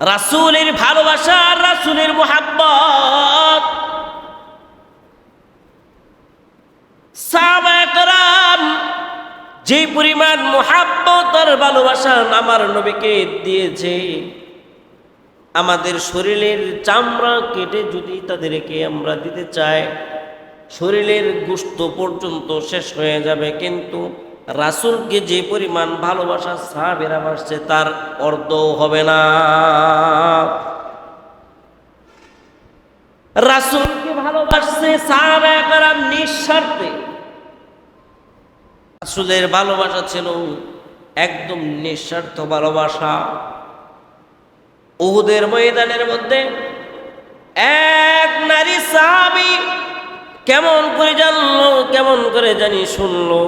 রাসূলের ভালোবাসা রাসূলের মোহাব্বত। যে পরিমাণ মোহাব্বত আর ভালোবাসা আমার নবীকে দিয়েছে, আমাদের শরীরের চামড়া কেটে যদি তাদেরকে আমরা দিতে চাই, শরীরের গুস্ত পর্যন্ত শেষ হয়ে যাবে, কিন্তু রাসূলকে যে পরিমাণ ভালোবাসা সাহাবেরা বাসছে তার অর্ধ হবে না। রাসূলকে ভালোবাসছে সাহাবায়ে নিঃস্বার্থে। রাসূলের ভালোবাসা ছিল একদম নিঃস্বার্থ ভালোবাসা। উহুদের ময়দানের মধ্যে এক নারী সাহাবী কেমন করে জানলো, কেমন করে জানি শুনলো।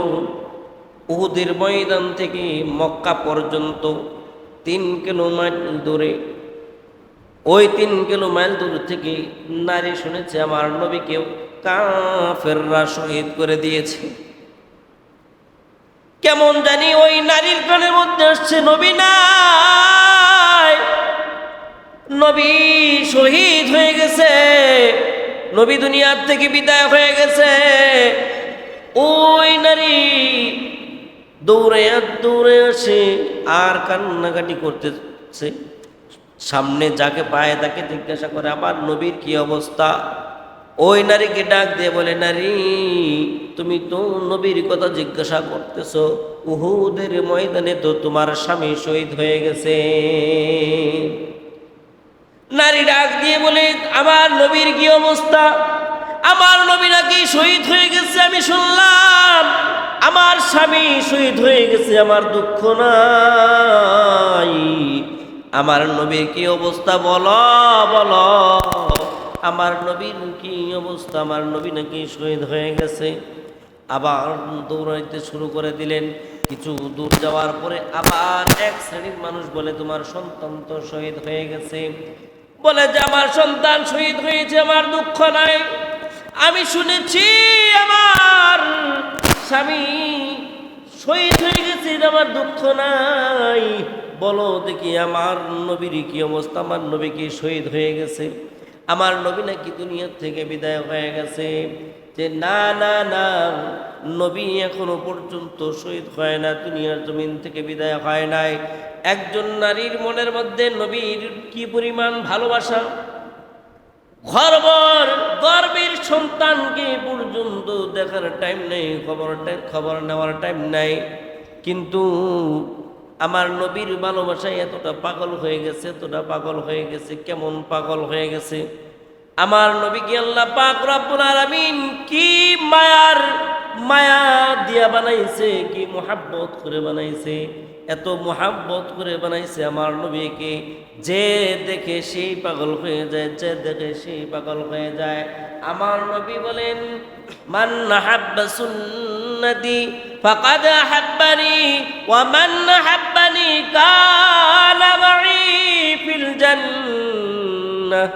উহুদের ময়দান থেকে মক্কা পর্যন্ত তিন কিলো মাইল দূরে। ওই তিন কিলো মাইল দূর থেকে নারী শুনেছে, আমার নবীকেও কাফেররা শহীদ করে দিয়েছে। কেমন জানি ওই নারীর কানের মধ্যে আসছে, নবী নাই, নবী শহীদ হয়ে গেছে, নবী দুনিয়ার থেকে বিদায় হয়ে গেছে। ওই নারী দৌড়ে দৌড়ে আসে, আর কান্নাকাটি করতেছে। সামনে যাকে পায় তাকে জিজ্ঞাসা করে, আমার নবীর কি অবস্থা? ওই নারীকে ডাক দিয়ে বলে, নারী, তুমি তো নবীর কথা জিজ্ঞাসা করতেছ। উহুদের ময়দানে তো তোমার স্বামী শহীদ হয়ে গেছে। নারী ডাক দিয়ে বলে, আমার নবীর কি অবস্থা? আমার নবী নাকি শহীদ হয়ে গেছে, আমি শুনলাম। আমার স্বামী শহীদ হয়ে গেছে, আমার দুঃখ নাই। আমার নবীর কি অবস্থা বলো বলো। আমার নবীর কি অবস্থা, আমার নবী নাকি শহীদ হয়ে গেছে। আবার দৌড়াইতে শুরু করে দিলেন। কিছু দূর যাওয়ার পরে আবার এক শ্রেণির মানুষ বলে, তোমার সন্তান তো শহীদ হয়ে গেছে। বলে যে, আমার সন্তান শহীদ হয়েছে, আমার দুঃখ নাই। আমি শুনেছি আমার স্বামী, শহীদ হয়ে গেছে আমার দুঃখ নাই। বলো দেখি, আমার নবীর কি অবস্থা? আমার নবী কি শহীদ হয়ে গেছে? আমার নবী নাকি দুনিয়ার থেকে বিদায় হয়ে গেছে? যে না না না, নবী এখনও পর্যন্ত শহীদ হয় না, দুনিয়ার জমিন থেকে বিদায় হয় নাই। একজন নারীর মনের মধ্যে নবীর কি পরিমাণ ভালোবাসা? গর্বর গর্বের সন্তানকে পর্যন্ত দেখার টাইম নেই, খবর খবর নেওয়ার টাইম নাই। কিন্তু আমার নবীর ভালোবাসায় এতটা পাগল হয়ে গেছে, এতটা পাগল হয়ে গেছে, কেমন পাগল হয়ে গেছে। আমার নবীকে আল্লাহ পাক রব্বুল আলামিন কি মায়ার, মায়া দিয়া বানাইছে, কি মোহাব্বত করে বানাইছে, এত মোহাব্বত করে বানাইছে আমার নবীকে। যে দেখে সেই পাগল হয়ে যায়, যে দেখে সেই পাগল হয়ে যায়। আমার নবী বলেন, মান মান জান্নাহ।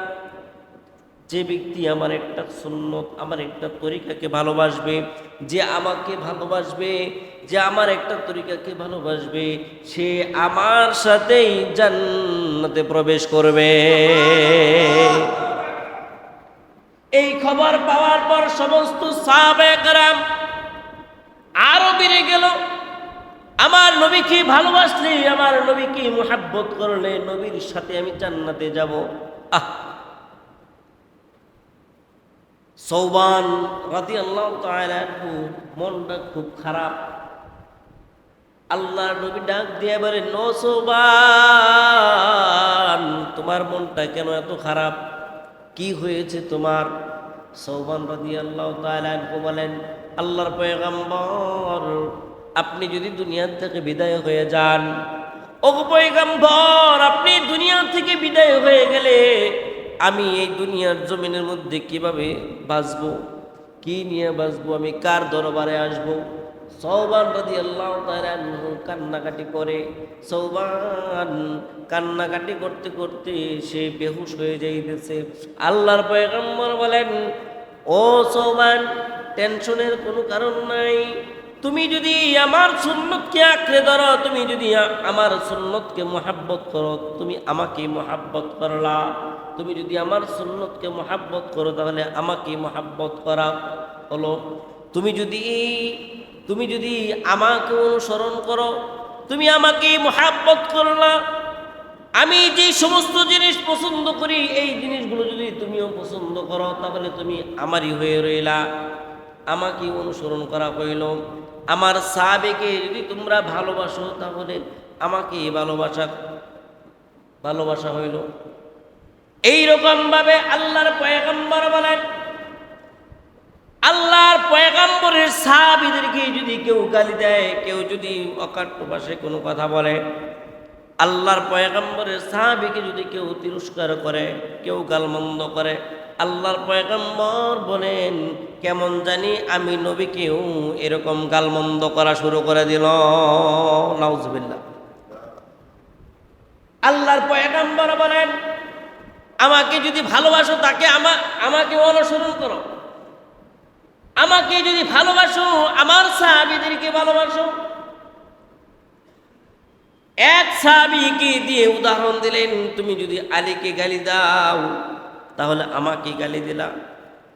যে ব্যক্তি আমার একটা সুন্নত, আমার একটা তরিকাকে ভালোবাসবে, যে আমাকে ভালোবাসবে, যে আমার একটা তরিকাকে ভালোবাসবে, সে আমার সাথেই জান্নাতে প্রবেশ করবে। এই খবর পাওয়ার পর সমস্ত সাহাবায়াম আরও বেড়ে গেল। আমার নবীকে ভালোবাসলে, আমার নবীকে মোহাব্বত করলে নবীর সাথে আমি জান্নাতে যাব। আহ! সৌবান রাতি আল্লাহ মনটা খুব খারাপ। আল্লাহ নবী ডাক দিয়ে বলে, নো তোমার মনটা কেন এত খারাপ? কি হয়েছে তোমার? সৌবান রাদি আল্লাহ তালু বলেন, আল্লাহর পয়গম্বর, আপনি যদি দুনিয়ার থেকে বিদায় হয়ে যান ও পয়গম্বর, আপনি দুনিয়া থেকে বিদায় হয়ে গেলে আমি এই দুনিয়ার জমিনের মধ্যে কীভাবে বাঁচবো? কি নিয়ে বাঁচবো? আমি কার দরবারে আসব? সৌবান রাদি আল্লাহ কান্নাকাটি করে। সৌবান কান্নাকাটি করতে করতে সে বেহুশ হয়ে যাইতেছে। আল্লাহর পয়গম্বর বলেন, ও সৌবান টেনশনের কোনো কারণ নাই। তুমি যদি আমার সুন্নতকে আঁকড়ে ধরো, তুমি যদি আমার সুন্নতকে মোহাব্বত করো, তুমি আমাকে মোহাব্বত করলা। তুমি যদি আমার সুন্নতকে মোহাব্বত করো, তাহলে আমাকে মোহাব্বত করা হলো। তুমি যদি তুমি যদি আমাকে অনুসরণ করো, তুমি আমাকে মোহাব্বত করলা আমি যে সমস্ত জিনিস পছন্দ করি, এই জিনিসগুলো যদি তুমিও পছন্দ করো, তাহলে তুমি আমারই হয়ে রইলা। আমাকে অনুসরণ করা হইল। আমার সাবেকে যদি তোমরা ভালোবাসো, তাহলে আমাকে ভালোবাসা ভালোবাসা হইল। এইরকম ভাবে আল্লাহর পয়গম্বর বলেন। আল্লাহর পয়গম্বরের সাহাবিদেরকে যদি কেউ গালি দেয়, কেউ যদি অকাট্য ভাষায় কোনো কথা বলে, আল্লাহর পয়গম্বরের সাহাবিকে যদি কেউ তিরস্কার করে, কেউ গালমন্দ করে, আল্লাহর পয়গম্বর বলেন, কেমন জানি আমি নবীকেও এরকম গালমন্দ করা শুরু করে দিল। নাউজবিল্লা আল্লাহর পয়গম্বর বলেন আমাকে যদি ভালোবাসো, তাকে আমা, আমাকে অনুসরণ করো। আমাকে যদি ভালোবাসো, আমার সাহাবিদেরকে ভালোবাসো। এক সাহাবিকে দিয়ে উদাহরণ দিলেন, তুমি যদি আলীকে গালি দাও, তাহলে আমাকে গালি দিলা।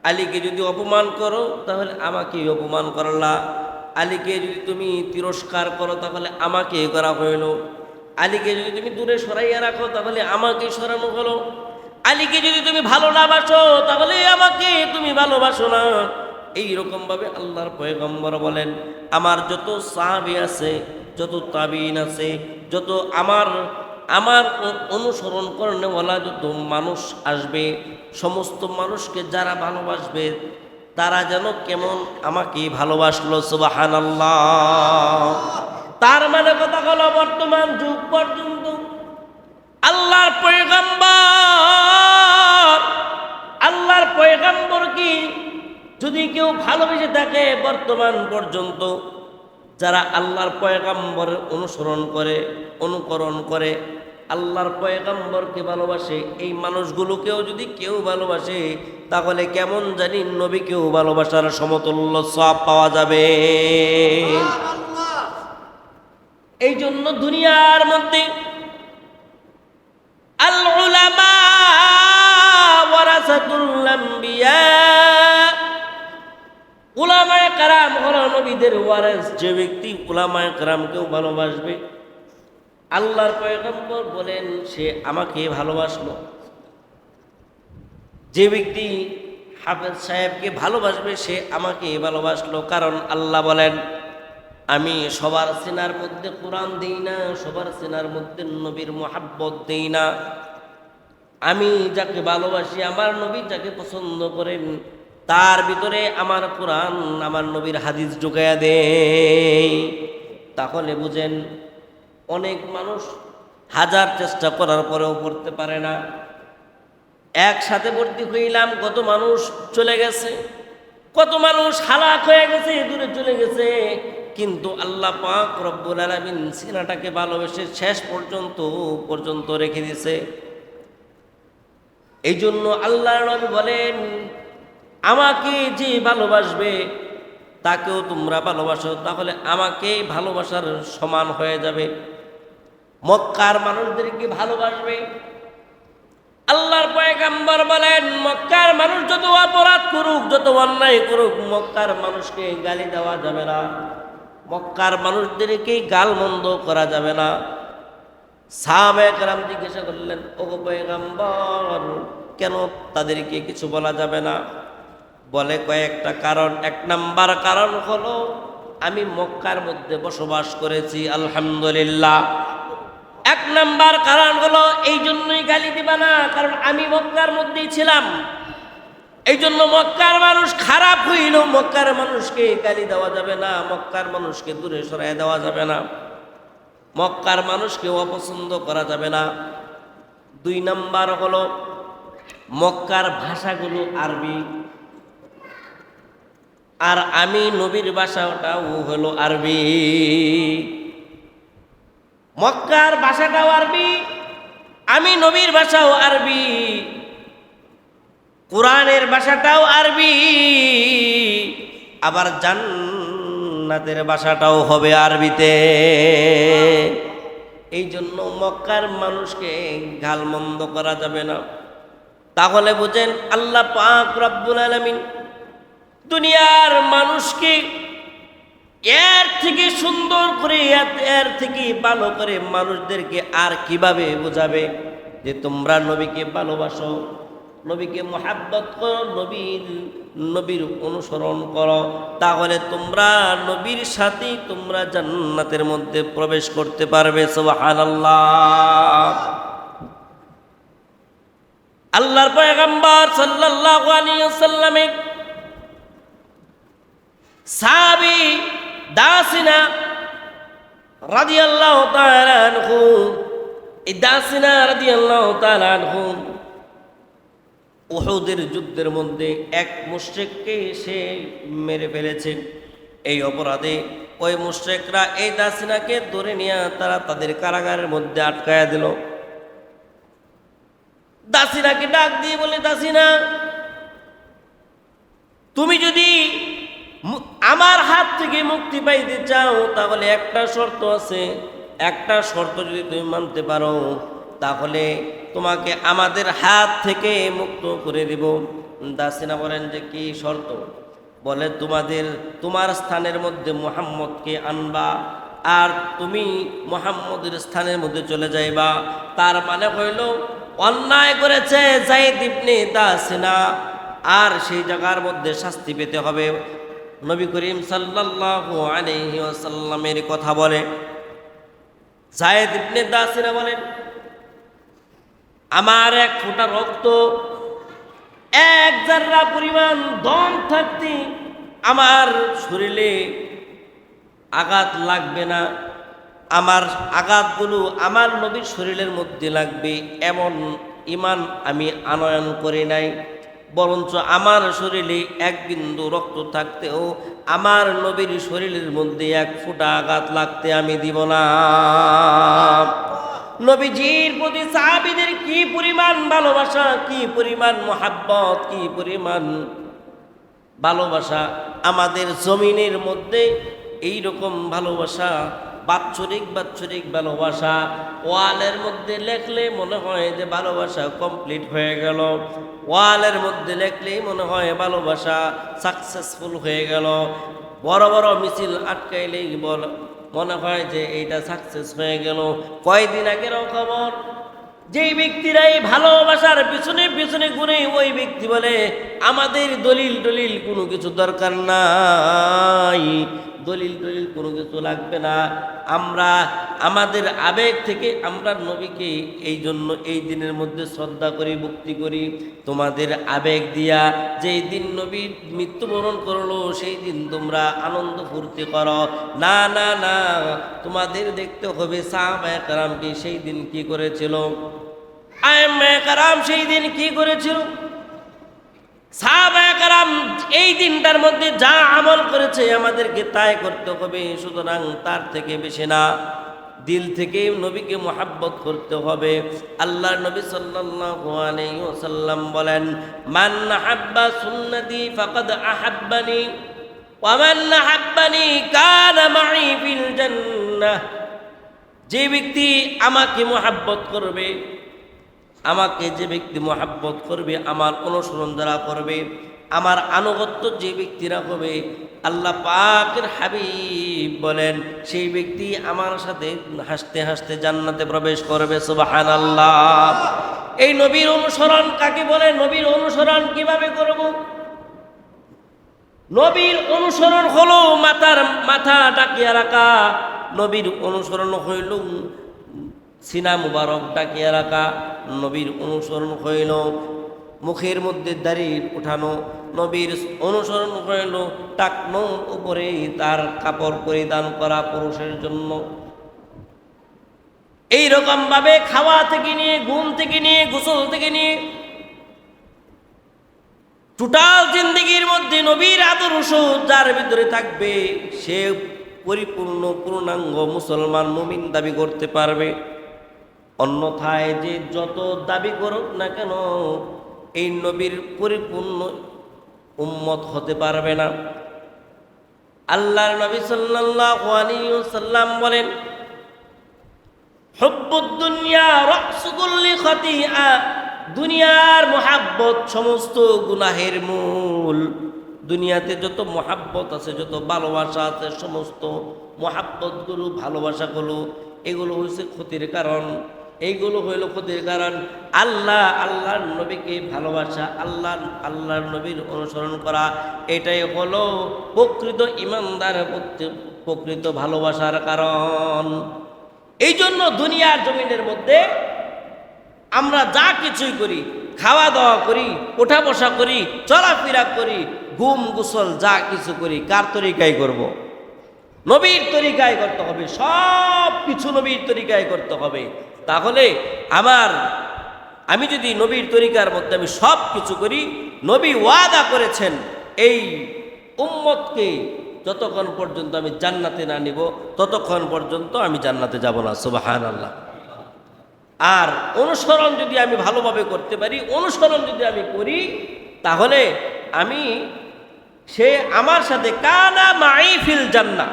আলীকে যদি অপমান করো, তাহলে আমাকে অপমান করলা। আলীকে যদি তুমি তিরস্কার করো, তাহলে আমাকে করা হইল। আলীকে যদি তুমি দূরে সরাইয়া রাখো, তাহলে আমাকে সরানো হলো। আলীকে যদি তুমি ভালো না বাসো, তাহলে আমাকে তুমি ভালোবাসো না। এই রকম ভাবে আল্লাহর পয়গম্বর বলেন, আমার যত সাহাবি আছে, যত তাবিন আছে, যত আমার আমার অনুসরণ করেনেওয়ালা যত মানুষ আসবে, সমস্ত মানুষকে যারা ভালোবাসবে, তারা যেন কেমন আমাকে ভালোবাসলো সুবাহান তার মানে কথা হলো, বর্তমান যুগ পর্যন্ত আল্লাহর পয়গম্বর আল্লাহর পয়গম্বর কি? যদি কেউ ভালোবেসে থাকে বর্তমান পর্যন্ত যারা আল্লাহর পয়গাম্বরের অনুসরণ করে অনুকরণ করে আল্লাহর পয়গাম্বরকে ভালোবাসে এই মানুষগুলোকেও যদি কেউ ভালোবাসে তাহলে কেমন জানি নবীকেও ভালোবাসার সমতুল্য সব পাওয়া যাবে। এই জন্য দুনিয়ার মধ্যে আল উলামা উলামায়ে কারাম হলো যে ব্যক্তি উলামায়ে কারামকেও ভালোবাসবে, আল্লাহর পয়গম্বর বলেন, সে আমাকে ভালোবাসলো। যে ব্যক্তি হাফেজ সাহেবকে ভালোবাসবে, সে আমাকে ভালোবাসলো, কারণ আল্লাহ বলেন আমি সবার সেনার মধ্যে কোরআন দিই না, সবার সেনার মধ্যে নবীর মোহাব্বত দিই না। আমি যাকে ভালোবাসি, আমার নবী যাকে পছন্দ করেন, তার ভিতরে আমার কোরআন, আমার নবীর হাদিস ঢুকাইয়া দে তাহলে বুঝেন, অনেক মানুষ হাজার চেষ্টা করার পরেও পড়তে পারে না। একসাথে ভর্তি হইলাম, কত মানুষ চলে গেছে, কত মানুষ হালাক হয়ে গেছে, দূরে চলে গেছে। কিন্তু আল্লাহ পাক রব্বুল আলামিন সিনাটাকে ভালোবেসে শেষ পর্যন্ত পর্যন্ত রেখে দিছে এই জন্য আল্লাহ নবী বলেন, আমাকে যে ভালোবাসবে, তাকেও তোমরা ভালোবাসো। তাহলে আমাকে ভালোবাসার সমান হয়ে যাবে। মক্কার মানুষদেরকে ভালোবাসবে। আল্লাহর পয়গাম্বর বলেন, মক্কার মানুষ যত অপরাধ করুক, যত অন্যায় করুক, মক্কার মানুষকে গালি দেওয়া যাবে না। মক্কার মানুষদেরকে গাল মন্দ করা যাবে না। সাহাবেক রাম জিজ্ঞাসা করলেন ও পয়গাম্বর, কেন তাদেরকে কিছু বলা যাবে না? বলে, কয়েকটা কারণ। এক নাম্বার কারণ হলো, আমি মক্কার মধ্যে বসবাস করেছি, আলহামদুলিল্লাহ। এক নাম্বার কারণ হলো এই জন্যই গালি দিবা না, কারণ আমি মক্কার মধ্যেই ছিলাম। এই জন্য মক্কার মানুষ খারাপ হইল। মক্কার মানুষকে গালি দেওয়া যাবে না, মক্কার মানুষকে দূরে সরাই দেওয়া যাবে না। মক্কার মানুষকে অপছন্দ করা যাবে না। দুই নাম্বার হলো মক্কার ভাষাগুলো আরবি। আর আমি নবীর ভাষাটাও হলো আরবি। মক্কার ভাষাটাও আরবি, আমি নবীর ভাষাও আরবি। কোরআনের ভাষাটাও আরবি, আবার জান জান্নাতের বাসাটাও হবে আরবিতে। এই জন্য মক্কার মানুষকে গালমন্দ করা যাবে না। তাহলে বুঝেন আল্লাহ পাক রব্বুল আলামিন দুনিয়ার মানুষকে এর থেকে সুন্দর করে, এর থেকে ভালো করে মানুষদেরকে আর কীভাবে বোঝাবে? যে তোমরা নবীকে ভালোবাসো নবীকে মোহাব্বত করো, নবীর নবীর অনুসরণ করো। তাহলে তোমরা নবীর সাথেই তোমরা জান্নাতের মধ্যে প্রবেশ করতে পারবে আল্লাহর পয়গম্বর সাল্লাল্লাহু আলাইহি দাসিনা রাদিয়াল্লাহু তাআলা আনহু, এই দাসিনা রাদিয়াল্লাহু তাআলা আনহু উহুদের যুদ্ধের মধ্যে এক মুশরিককে সে মেরে ফেলেছে। এই অপরাধে ওই মুশরিকরা এই দাসিনাকে ধরে নিয়ে তারা তাদের কারাগারের মধ্যে আটকায়া দিল। দাসিনাকে ডাক দিয়ে বলে, দাসিনা, তুমি যদি আমার হাত থেকে মুক্তি পাইতে চাও, তাহলে একটা শর্ত আছে। একটা শর্ত যদি তুমি মানতে পারো, তাহলে তোমাকে আমাদের হাত থেকে মুক্ত করে দেব। দাসিনা বলেন যে, কি শর্ত? বলে, তোমাদের, তোমার স্থানের মধ্যে মোহাম্মদকে আনবা আর তুমি মোহাম্মদের স্থানের মধ্যে চলে যাইবা। তার মানে হইল, অন্যায় করেছে জাইদ ইবনে দাসিনা আর সেই জায়গার মধ্যে শাস্তি পেতে হবে। নবী করিম সাল্লাল্লাহু আলাইহি কথা বলে। জায়েদ ইবনে দাসিনা বলেন আমার এক ফোঁটা রক্ত, এক জাররা পরিমাণ দম থাকতে আমার শরীরে আঘাত লাগবে না। আমার আঘাতগুলো আমার নবীর শরীরের মধ্যে লাগবে, এমন ইমান আমি আনয়ন করি নাই। বরঞ্চ আমার শরীরে এক বিন্দু রক্ত থাকতেও আমার নবীর শরীরের মধ্যে এক ফোঁটা আঘাত লাগতে আমি দিব না। নবীজির প্রতি সাহাবিদের কি পরিমাণ ভালোবাসা, কি পরিমাণ মোহাব্বত, কি পরিমাণ ভালোবাসা? আমাদের জমিনের মধ্যে এই রকম ভালোবাসা, বাৎসরিক বাৎসরিক ভালোবাসা, ওয়ালের মধ্যে লেখলে মনে হয় যে ভালোবাসা কমপ্লিট হয়ে গেল। ওয়ালের মধ্যে লেখলেই মনে হয় ভালোবাসা সাকসেসফুল হয়ে গেল। বড় বড় মিছিল আটকাইলেই বল মনে হয় যে এইটা সাকসেস হয়ে গেল। কয়দিন আগেরও খবর? যেই ব্যক্তিরা এই ভালোবাসার পিছনে পিছনে গুনে ওই ব্যক্তি বলে, আমাদের দলিল দলিল কোনো কিছু দরকার নাই। দলিল টলিল কোনো কিছু লাগবে না। আমরা, আমাদের আবেগ থেকে আমরা নবীকে এই জন্য এই দিনের মধ্যে শ্রদ্ধা করি, ভক্তি করি। তোমাদের আবেগ দিয়া যেই দিন নবী মৃত্যুবরণ করল, সেই দিন তোমরা আনন্দ ফুর্তি করো। না না না, তোমাদের দেখতে হবে সাহাবায়ে কারামকে সেই দিন কি করেছিল? আয়াম্মায়ে কারাম সেই দিন কি করেছিল? সাহাবায়ে এই দিনটার মধ্যে যা আমল করেছে আমাদেরকে তাই করতে হবে, সুতরাং তার থেকে বেশি না। দিল থেকে নবীকে মোহাব্বত করতে হবে। আল্লাহ নবী ওয়াসাল্লাম বলেন, মান হাব্বা সুন্নতি ফাকাদ আহাব্বানি, ওয়া মান হাব্বানি কানা মাই ফিল জান্নাহ। যে ব্যক্তি আমাকে মোহাব্বত করবে, আমাকে যে ব্যক্তি মোহাব্বত করবে, আমার অনুসরণ যারা করবে আমার আনুগত্য যে ব্যক্তিরা হবে, আল্লাহ পাকের হাবিব বলেন, সেই ব্যক্তি আমার সাথে হাসতে হাসতে জান্নাতে প্রবেশ করবে সুবাহান আল্লাহ এই নবীর অনুসরণ কাকে বলে? নবীর অনুসরণ কীভাবে করব? নবীর অনুসরণ হলো মাথার মাথা ডাকিয়া রাখা, নবীর অনুসরণ হইল সিনা মুবারক ডাকিয়া রাখা, নবীর অনুসরণ হইল মুখের মধ্যে দাড়ি উঠানো, নবীর অনুসরণ হইল টাকনোর উপরে তার কাপড় পরিধান করা পুরুষের জন্য। এই ভাবে খাওয়া থেকে নিয়ে, ঘুম থেকে নিয়ে, গোসল থেকে নিয়ে, টোটাল জিন্দগির মধ্যে নবীর আদর্শ যার ভিতরে থাকবে, সে পরিপূর্ণ পূর্ণাঙ্গ মুসলমান মুমিন দাবি করতে পারবে। অন্যথায় যে যত দাবি করুক না কেন এই নবীর পরিপূর্ণ উম্মত হতে পারবে না। আল্লাহর নবী ওয়াসাল্লাম বলেন দুনিয়া দুনিয়ার মোহাব্বত সমস্ত গুনাহের মূল। দুনিয়াতে যত মোহাব্বত আছে, যত ভালোবাসা আছে, সমস্ত মোহাব্বতগুলো, ভালোবাসাগুলো, এগুলো হচ্ছে ক্ষতির কারণ। এইগুলো হইল ক্ষতির কারণ আল্লাহ, আল্লাহর নবীকে ভালোবাসা আল্লাহ আল্লাহর নবীর অনুসরণ করা, এটাই হলো প্রকৃত ইমানদার প্রকৃত ভালোবাসার কারণ এই জন্য দুনিয়ার জমিনের মধ্যে আমরা যা কিছুই করি খাওয়া দাওয়া করি ওঠা বসা করি, চলাফেরা করি ঘুম গোসল যা কিছু করি, কার তরিকায় করব। নবীর তরিকায় করতে হবে, সব কিছু নবীর তরিকায় করতে হবে। তাহলে আমার, আমি যদি নবীর তরিকার মধ্যে আমি সব কিছু করি, নবী ওয়াদা করেছেন, এই উম্মতকে যতক্ষণ পর্যন্ত আমি জান্নাতে না নিব, ততক্ষণ পর্যন্ত আমি জান্নাতে যাব না সুবাহান আল্লাহ আর অনুসরণ যদি আমি ভালোভাবে করতে পারি, অনুসরণ যদি আমি করি, তাহলে আমি, সে আমার সাথে কানা মাইফিল জান্না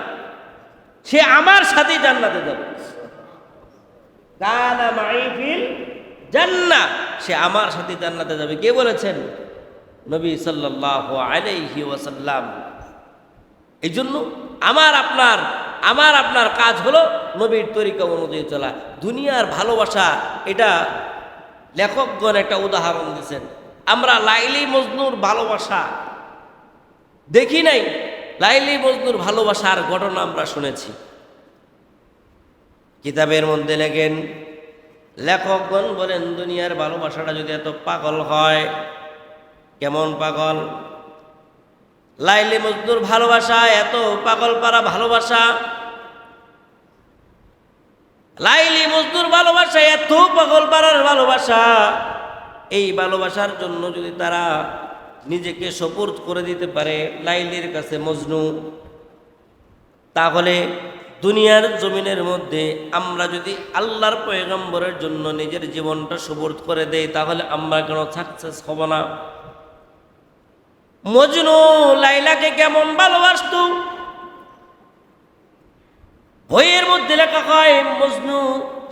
সে আমার সাথেই জান্নাতে যাবে। কানা মাইফিল জান্না সে আমার সাথে জান্নাতে যাবে। কে বলেছেন? নবী সাল্লাল্লাহু আলাইহি ওয়াসাল্লাম। এই জন্য আমার আপনার আমার আপনার কাজ হলো নবীর তরিকা অনুযায়ী চলা। দুনিয়ার ভালোবাসা, এটা লেখকগণ একটা উদাহরণ দিয়েছেন। আমরা লাইলি মজনুর ভালোবাসা দেখি নাই। লাইলি মজনুর ভালোবাসার ঘটনা আমরা শুনেছি। কিতাবের মধ্যে লেখেন, লেখকগণ বলেন, দুনিয়ার ভালোবাসাটা যদি এত পাগল হয়, কেমন পাগল? লাইলি মজদুর ভালোবাসা, এত পাগল পারা ভালোবাসা? লাইলি মজদুর ভালোবাসা, এত পাগল পাড়ার ভালোবাসা? এই ভালোবাসার জন্য যদি তারা নিজেকে সপোর্ট করে দিতে পারে, লাইলির কাছে মজনু। তাহলে দুনিয়ার জমিনের মধ্যে আমরা যদি আল্লাহর পয়গম্বরের জন্য নিজের জীবনটা সুবোধ করে দেই, তাহলে আমরা কেন সাকসেস হব না? মজনু, লাইলাকে কেমন ভালোবাসত? বইয়ের মধ্যে লেখা হয়, মজনু,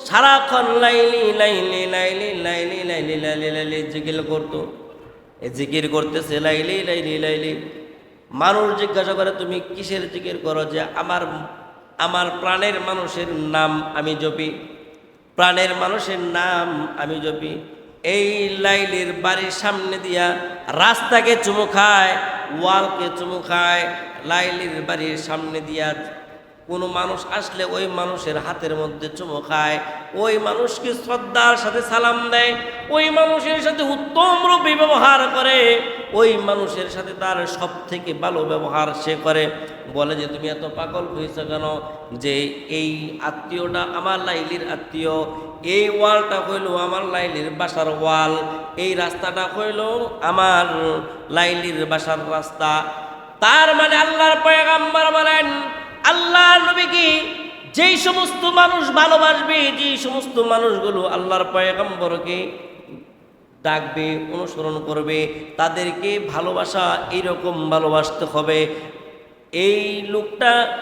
সারাক্ষণ লাইলি লাইলি লাইলি লাইলি লাইলি লাইলি লাইলি, জিকির করতো। জিকির করতেছে, লাইলি লাইলি লাইলি। মানুষ জিজ্ঞাসা করে, তুমি কিসের জিকির করো যে আমার আমার প্রাণের মানুষের নাম আমি জপি? প্রাণের মানুষের নাম আমি জপি? এই লাইলির বাড়ির সামনে দিয়া রাস্তাকে চুমু খায়, ওয়ালকে চুমু খায়, লাইলির বাড়ির সামনে দিয়া কোনো মানুষ আসলে ওই মানুষের হাতের মধ্যে চুমু খায়, ওই মানুষকে শ্রদ্ধার সাথে সালাম দেয়, ওই মানুষের সাথে উত্তম রূপে ব্যবহার করে, ওই মানুষের সাথে তার সব থেকে ভালো ব্যবহার সে করে। বলে যে, তুমি এত পাগল হয়েছে কেন? যে এই আত্মীয়টা আমার লাইলির আত্মীয়, এই ওয়ালটা হইল আমার লাইলির বাসার ওয়াল, এই রাস্তাটা হইল আমার লাইলির বাসার রাস্তা। তার মানে আল্লাহর পয়গাম্বার বলেন আল্লাহ নবী কি যেই সমস্ত মানুষ ভালোবাসবে, যেই সমস্ত মানুষগুলো আল্লাহর পয়গাম্বরকে ডাকবে, অনুসরণ করবে, তাদেরকে ভালোবাসা এইরকম ভালোবাসতে হবে। এই লোকটা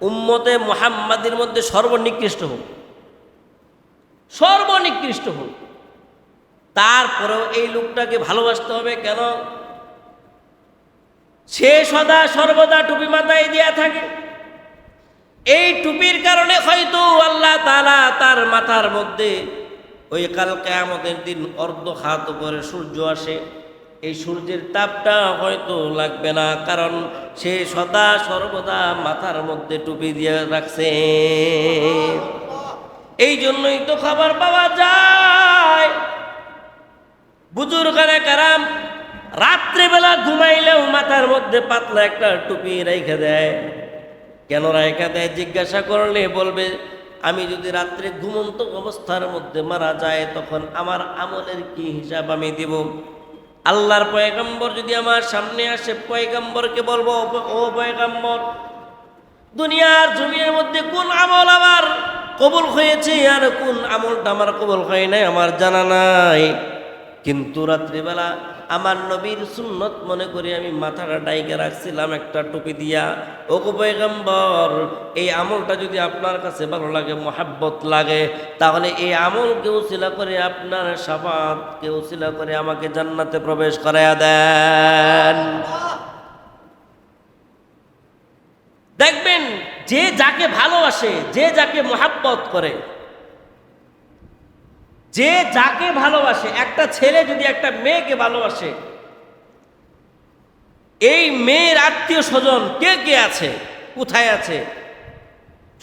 উম্মতে মোহাম্মাদের মধ্যে সর্বনিকৃষ্ট হোক। সর্বনিকৃষ্ট হোক। তারপরেও এই লোকটাকে ভালোবাসতে হবে কেন? সে সদা সর্বদা টুপি মাথায় দেয়া থাকে। এই টুপির কারণে হয়তো আল্লাহ তালা তার মাথার মধ্যে ওই কাল কেয়ামতের দিন অর্ধ হাত উপরে সূর্য আসে। এই সূর্যের তাপটা হয়তো লাগবে না, কারণ সে সদা সর্বদা মাথার মধ্যে টুপি দিয়ে রাখছে। এই জন্যই তো খাবার পাওয়া যায়। বুজুর্গানে কারাম রাত্রেবেলা ঘুমাইলেও মাথার মধ্যে পাতলা একটা টুপি রেখে দেয়। কেন রেখে দেয় জিজ্ঞাসা করলে বলবে, আমি যদি রাত্রে ঘুমন্ত অবস্থার মধ্যে মারা যায়, তখন আমার আমলের কি হিসাব আমি দিব? আল্লাহর পয়গাম্বর যদি আমার সামনে আসে, পয়গাম্বরকে বলব "ও- পয়গাম্বর, দুনিয়ার জমির মধ্যে কোন আমল আমার কবল হয়েছে, আর কোন আমলটা আমার কবল হয় নাই, আমার জানা নাই? কিন্তু রাত্রিবেলা আমার নবীর সুন্নত মনে করি আমি মাথাটা ডাইকে রাখছিলাম একটা টুপি দিয়া। ওগো পয়গম্বর, এই আমলটা যদি আপনার কাছে ভালো লাগে, মোহাব্বত লাগে, তাহলে এই আমলকে উসিলা করে আপনার সাফাতকে উসিলা করে আমাকে জান্নাতে প্রবেশ করাইয়া দেন। দেখবেন, যে যাকে ভালোবাসে, যে যাকে মোহাব্বত করে যে যাকে ভালোবাসে, একটা ছেলে যদি একটা মেয়েকে ভালোবাসে, এই মেয়ের আত্মীয় স্বজন কে কে আছে, কোথায় আছে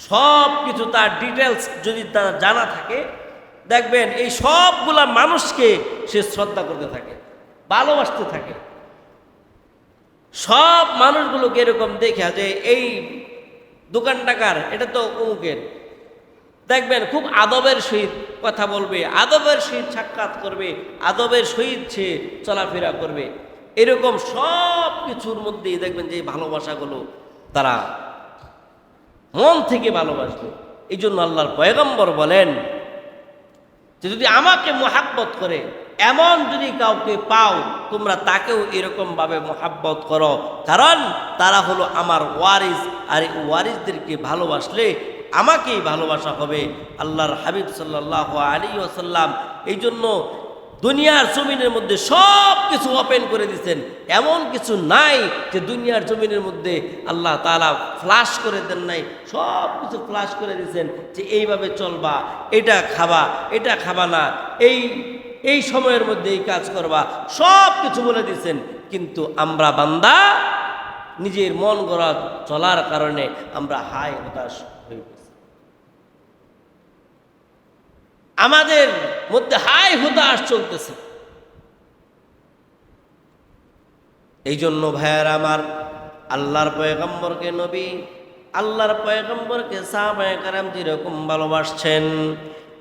সব কিছু তার ডিটেলস যদি তার জানা থাকে, দেখবেন এই সবগুলা মানুষকে সে শ্রদ্ধা করতে থাকে, ভালোবাসতে থাকে। সব মানুষগুলোকে এরকম দেখে, যে এই দোকানটাকার, এটা তো অমুকের। দেখবেন খুব আদবের সহিত কথা বলবে, আদবের সহিত সাক্ষাৎ করবে, আদবের সহিত সে চলাফেরা করবে। এরকম সব কিছুর মধ্যেই দেখবেন যে ভালোবাসাগুলো তারা মন থেকে ভালোবাসবে। এই জন্য আল্লাহর পয়গম্বর বলেন যে যদি আমাকে মোহাব্বত করে, এমন যদি কাউকে পাও, তোমরা তাকেও এরকম ভাবে মোহাব্বত করো। কারণ তারা হলো আমার ওয়ারিস, আর এই ওয়ারিসদেরকে ভালোবাসলে আমাকেই ভালোবাসা হবে আল্লাহর হাবিব সাল্লাহ আলী ওসাল্লাম এই জন্য দুনিয়ার জমিনের মধ্যে সব কিছু ওপেন করে দিচ্ছেন এমন কিছু নাই যে দুনিয়ার জমিনের মধ্যে আল্লাহ তালা ফ্লাশ করে দেন নাই। সব কিছু ফ্লাশ করে দিচ্ছেন যে এইভাবে চলবা, এটা খাবা এটা খাবা না। এই এই সময়ের মধ্যে এই কাজ করবা। সব কিছু বলে দিয়েছেন। কিন্তু আমরা বান্দা নিজের মন গড়া চলার কারণে আমরা হায় হতাশ হয়ে গেছি আমাদের মধ্যে হাই হুতাশ চলতেছে। এই জন্য ভাইয়ার আমার আল্লাহর পয়গম্বরকে নবী, আল্লাহর পয়গম্বরকে সাহাবায়ে যেরকম ভালোবাসছেন,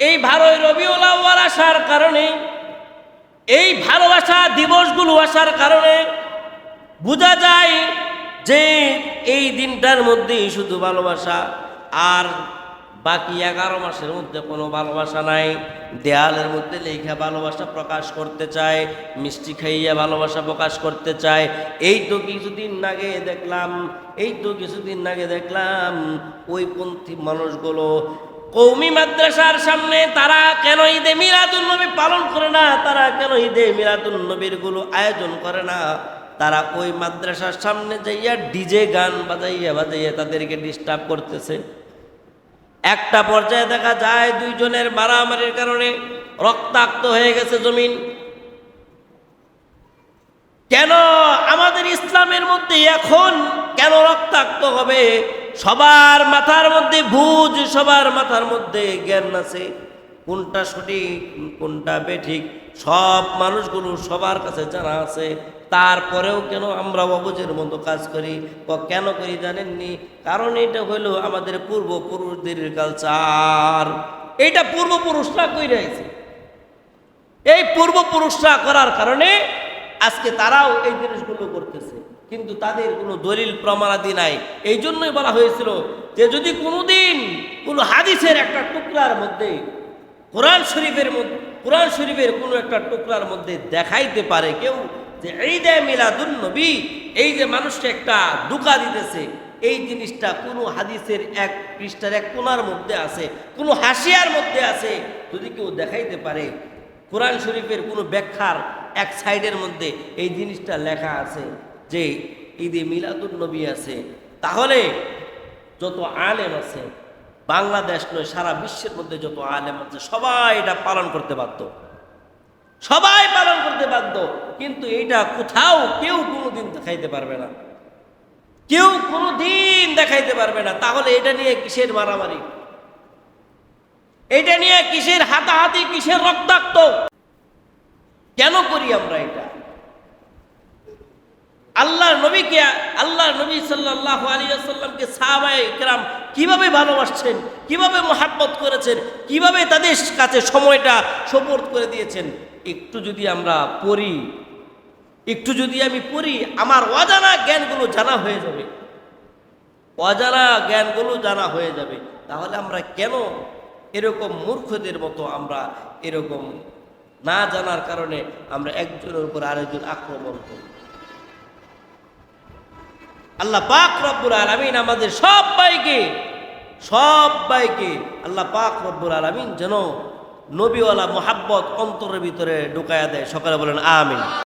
এই ভারই রবিউল আউয়াল আসার কারণে, এই ভালোবাসা দিবসগুলো আসার কারণে বোঝা যায় যে এই দিনটার মধ্যেই শুধু ভালোবাসা আর বাকি এগারো মাসের মধ্যে কোনো ভালোবাসা নাই। দেয়ালের মধ্যে লেখা ভালোবাসা প্রকাশ করতে চায়, মিষ্টি খাইয়া ভালোবাসা প্রকাশ করতে চায়। এই তো কিছুদিন আগে দেখলাম, এই তো কিছুদিন আগে দেখলাম, ওই পন্থী মানুষগুলো কৌমি মাদ্রাসার সামনে তারা কেন ঈদে মিলাদুল নবী পালন করে না? তারা কেন ঈদে মিলাদুল নবীরগুলো আয়োজন করে না? তারা ওই মাদ্রাসার সামনে যাইয়া ডিজে গান বাজাইয়া বাজাইয়া তাদেরকে ডিস্টার্ব করতেছে। একটা পর্যায়ে দেখা যায় দুইজনের মারামারির কারণে রক্তাক্ত হয়ে গেছে জমিন। কেন আমাদের ইসলামের মধ্যে এখন কেন রক্তাক্ত হবে? সবার মাথার মধ্যে বুঝ, সবার মাথার মধ্যে জ্ঞান আছে। কোনটা সঠিক, কোনটা বেঠিক? সব মানুষগুলো সবার কাছে জানা আছে। তারপরেও কেন আমরা অবুজের মতো কাজ করি? কেন করি জানেননি? কারণ এটা হইল আমাদের পূর্বপুরুষদের কালচার এটা পূর্বপুরুষরা কই রয়েছে এই পূর্বপুরুষরা করার কারণে আজকে তারাও এই জিনিসগুলো করতেছে। কিন্তু তাদের কোনো দলিল প্রমাণাদি নাই। এই জন্যই বলা হয়েছিল যে যদি কোনোদিন কোনো হাদিসের একটা টুকরার মধ্যে, কোরআন শরীফের মধ্যে, কোরআন শরীফের কোনো একটা টুকরার মধ্যে দেখাইতে পারে কেউ যে এই দে মিলাদুন নবী এই যে মানুষকে একটা দুকা দিতেছে, এই জিনিসটা কোনো হাদিসের এক পৃষ্ঠার এক কোনার মধ্যে আছে, কোনো হাসিয়ার মধ্যে আছে। যদি কেউ দেখাইতে পারে, কোরআন শরীফের কোনো ব্যাখ্যার এক সাইডের মধ্যে এই জিনিসটা লেখা আছে যে ঈদে মিলাদুন নবী আছে, তাহলে যত আলেম আছে, বাংলাদেশ নয়, সারা বিশ্বের মধ্যে যত আলেম আছে, সবাই এটা পালন করতে বাধ্য। সবাই পালন করতে বাধ্য, কিন্তু এটা কোথাও কেউ কোনোদিন দেখাইতে পারবে না। কেউ কোনোদিন দেখাইতে পারবে না। তাহলে এটা নিয়ে কিসের মারামারি? এটা নিয়ে কিসের হাতাহাতি, কিসের রক্তাক্ত? কেন করি আমরা এটা? আল্লাহ নবীকে আল্লাহ নবী সাল্লাহ আলী আসাল্লামকে সাহাবাই কেরাম কীভাবে ভালোবাসছেন, কীভাবে মহাব্বত করেছেন, কীভাবে তাদের কাছে সময়টা সোপর্দ করে দিয়েছেন একটু যদি আমরা পড়ি, একটু যদি আমি পড়ি, আমার অজানা জ্ঞানগুলো জানা হয়ে যাবে। অজানা জ্ঞানগুলো জানা হয়ে যাবে। তাহলে আমরা কেন এরকম মূর্খদের মতো আমরা এরকম না জানার কারণে আমরা একজনের উপর আরেকজন আক্রমণ করি? আল্লাহ পাক রব্বুল আলমিন আমাদের সবাইকে সবাইকে আল্লাহ পাক রব্বুর আলমিন যেন নবীওয়ালা মোহাব্বত অন্তরের ভিতরে ঢুকায়া দেয়। সকালে বলেন আমিন।